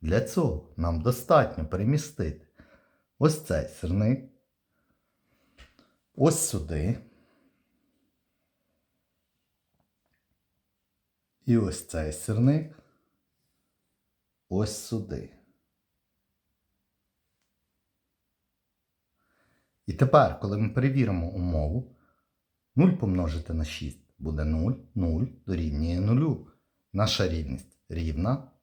Для цього нам достатньо перемістити ось цей сирник, ось сюди. І ось цей сирник ось сюди. І тепер, коли ми перевіримо умову, 0 помножити на 6 буде 0, 0 дорівнює 0. Наша рівність рівна,